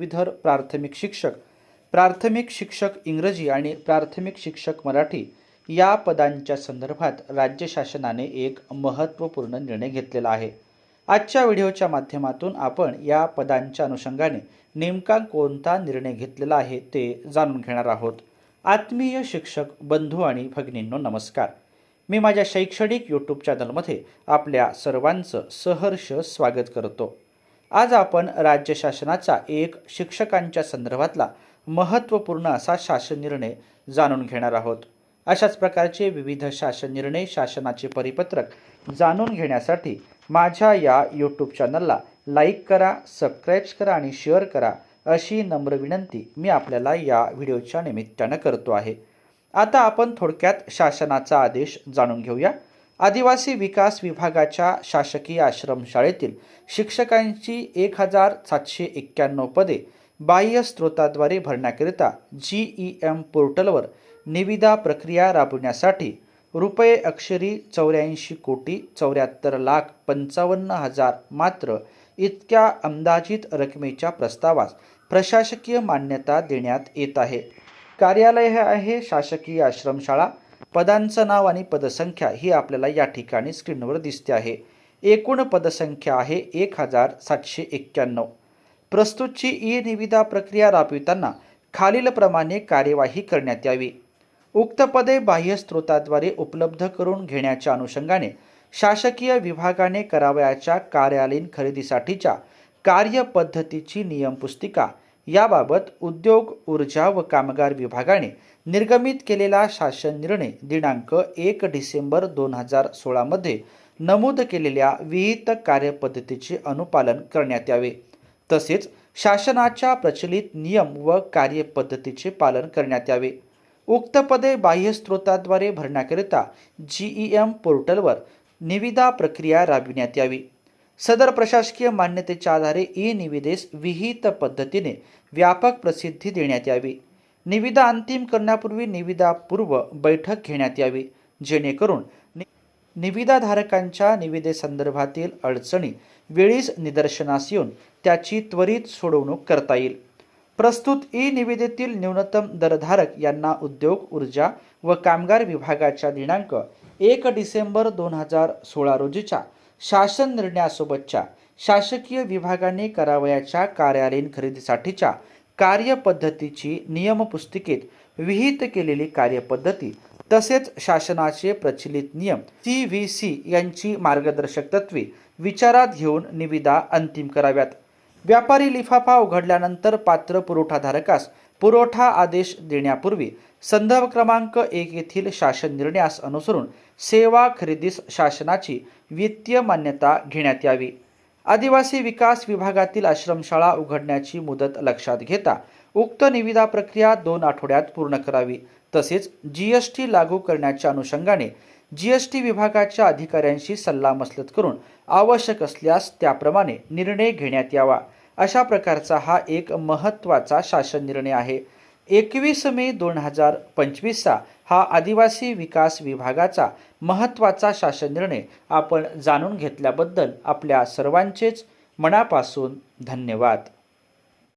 विधर प्राथमिक शिक्षक प्राथमिक शिक्षक इंग्रजी आणि प्राथमिक शिक्षक मराठी या पदांच्या संदर्भात राज्य शासनाने एक महत्त्वपूर्ण निर्णय घेतलेला आहे. आजच्या व्हिडिओच्या माध्यमातून आपण या पदांच्या अनुषंगाने नेमका कोणता निर्णय घेतलेला आहे ते जाणून घेणार आहोत. आत्मीय शिक्षक बंधू आणि भगिनींनो नमस्कार. मी माझ्या शैक्षणिक यूट्यूब चॅनलमध्ये आपल्या सर्वांचं सहर्ष स्वागत करतो. आज आपण राज्य शासनाचा एक शिक्षकांच्या संदर्भातला महत्त्वपूर्ण असा शासन निर्णय जाणून घेणार आहोत. अशाच प्रकारचे विविध शासन निर्णय शासनाचे परिपत्रक जाणून घेण्यासाठी माझ्या या यूट्यूब चॅनलला लाईक करा सबस्क्राईब करा आणि शेअर करा अशी नम्र विनंती मी आपल्याला या व्हिडिओच्या निमित्तानं करतो आहे. आता आपण थोडक्यात शासनाचा आदेश जाणून घेऊया. आदिवासी विकास विभागाच्या शासकीय आश्रमशाळेतील शिक्षकांची एक हजार सातशे एक्क्याण्णव पदे बाह्य स्रोताद्वारे भरण्याकरिता जी ई एम पोर्टलवर निविदा प्रक्रिया राबवण्यासाठी रुपये अक्षरी चौऱ्याऐंशी कोटी चौऱ्याहत्तर लाख पंचावन्न हजार मात्र इतक्या अंदाजित रकमेच्या प्रस्तावास प्रशासकीय मान्यता देण्यात येत आहे. कार्यालय हे आहे शासकीय आश्रमशाळा. पदांचं नाव आणि पदसंख्या ही आपल्याला या ठिकाणी स्क्रीनवर दिसते आहे. एकूण पदसंख्या आहे एक हजार सातशे एक्क्याण्णव. प्रस्तुतची ई निविदा प्रक्रिया राबविताना खालीलप्रमाणे कार्यवाही करण्यात यावी. उक्त पदे बाह्य स्रोताद्वारे उपलब्ध करून घेण्याच्या अनुषंगाने शासकीय विभागाने करावयाच्या कार्यालयीन खरेदीसाठीच्या कार्यपद्धतीची नियमपुस्तिका याबाबत उद्योग ऊर्जा व कामगार विभागाने निर्गमित केलेला शासन निर्णय दिनांक एक डिसेंबर दोन हजार सोळामध्ये नमूद केलेल्या विहित कार्यपद्धतीचे अनुपालन करण्यात यावे. तसेच शासनाच्या प्रचलित नियम व कार्यपद्धतीचे पालन करण्यात यावे. उक्त पदे बाह्य स्रोताद्वारे भरण्याकरिता जी एम पोर्टलवर निविदा प्रक्रिया राबविण्यात यावी. सदर प्रशासकीय मान्यतेच्या आधारे ई निविदेस विहित पद्धतीने व्यापक प्रसिद्धी देण्यात यावी. निविदा अंतिम करण्यापूर्वी निविदापूर्व बैठक घेण्यात यावी. जेणेकरून नि- निविदाधारकांच्या निविदेसंदर्भातील अडचणी वेळीच निदर्शनास येऊन त्याची त्वरित सोडवणूक करता येईल. प्रस्तुत ई निविदेतील न्यूनतम दरधारक यांना उद्योग ऊर्जा व कामगार विभागाच्या दिनांक एक डिसेंबर दोन हजार सोळा रोजीच्या शासन निर्णयासोबतच्या शासकीय विभागाने करावयाच्या कार्यालयीन खरेदीसाठीच्या कार्यपद्धतीची नियमपुस्तिकेत विहित केलेली कार्यपद्धती तसेच शासनाचे प्रचलित नियम सी व्ही सी यांची मार्गदर्शक तत्वे विचारात घेऊन निविदा अंतिम कराव्यात. व्यापारी लिफाफा उघडल्यानंतर पात्र पुरवठाधारकास पुरवठा आदेश देण्यापूर्वी संदर्भ क्रमांक एक येथील शासन निर्णयास अनुसरून सेवा खरेदीस शासनाची वित्तीय मान्यता घेण्यात यावी. आदिवासी विकास विभागातील आश्रमशाळा उघडण्याची मुदत लक्षात घेता उक्त निविदा प्रक्रिया दोन आठवड्यात पूर्ण करावी. तसेच जी एस टी लागू करण्याच्या अनुषंगाने जी एस टी विभागाच्या अधिकाऱ्यांशी सल्लामसलत करून आवश्यक असल्यास त्याप्रमाणे निर्णय घेण्यात यावा. अशा प्रकारचा हा एक महत्त्वाचा शासन निर्णय आहे. एकवीस मे दोन हजार पंचवीसचा हा आदिवासी विकास विभागाचा महत्त्वाचा शासन निर्णय आपण जाणून घेतल्याबद्दल आपल्या सर्वांचेच मनापासून धन्यवाद.